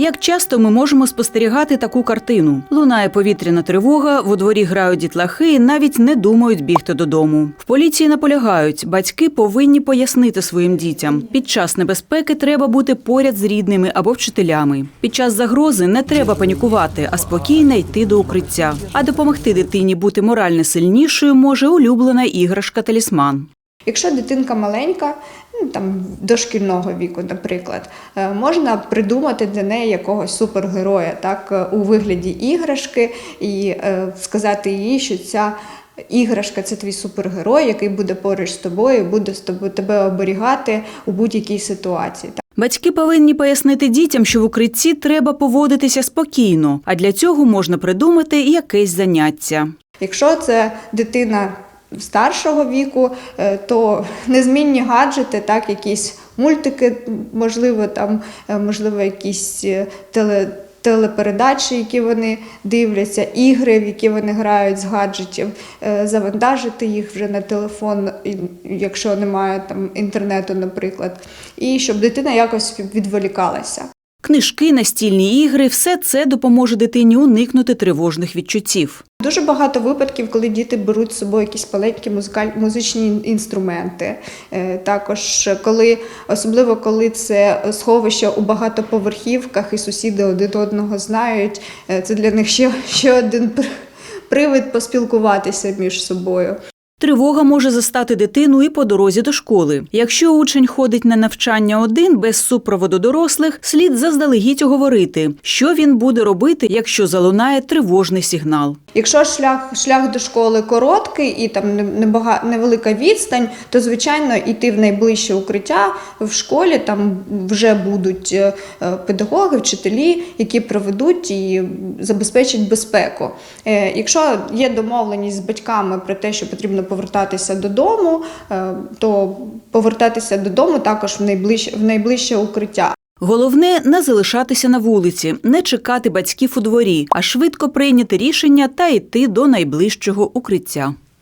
Як часто ми можемо спостерігати таку картину? Лунає повітряна тривога, во дворі грають дітлахи і навіть не думають бігти додому. В поліції наполягають, батьки повинні пояснити своїм дітям. Під час небезпеки треба бути поряд з рідними або вчителями. Під час загрози не треба панікувати, а спокійно йти до укриття. А допомогти дитині бути морально сильнішою може улюблена іграшка талісман. Якщо дитинка маленька, ну там дошкільного віку, наприклад, е, можна придумати для неї якогось супергероя, так е, у вигляді іграшки, і е, сказати їй, що ця іграшка це твій супергерой, який буде поруч з тобою, буде з тобою тебе оберігати у будь-якій ситуації. Так. Батьки повинні пояснити дітям, що в укритті треба поводитися спокійно, а для цього можна придумати якесь заняття. Якщо це дитина старшого віку, е, то незмінні гаджети, так, якісь мультики, можливо, там, е, можливо, якісь е, теле. Телепередачі, які вони дивляться, ігри, в які вони грають з гаджетів, завантажити їх вже на телефон, якщо немає там інтернету, наприклад, і щоб дитина якось відволікалася. Книжки, настільні ігри все це допоможе дитині уникнути тривожних відчуттів. Дуже багато випадків, коли діти беруть з собою якісь маленькі музичні інструменти. Е, Також коли, особливо коли це сховище у багатоповерхівках і сусіди один одного знають, е, це для них ще, ще один при- привид поспілкуватися між собою. Тривога може застати дитину і по дорозі до школи. Якщо учень ходить на навчання один без супроводу дорослих, слід заздалегідь оговорити, що він буде робити, якщо залунає тривожний сигнал. Якщо шлях, шлях до школи короткий і там небага- невелика відстань, то звичайно йти в найближче укриття в школі. Там вже будуть е, педагоги, вчителі, які проведуть і забезпечать безпеку. Е, Якщо є домовленість з батьками про те, що потрібно повертатися додому, е, то повертатися додому також в найближче, в найближче укриття. Головне не залишатися на вулиці, не чекати батьків у дворі, а швидко прийняти рішення та йти до найближчого укриття.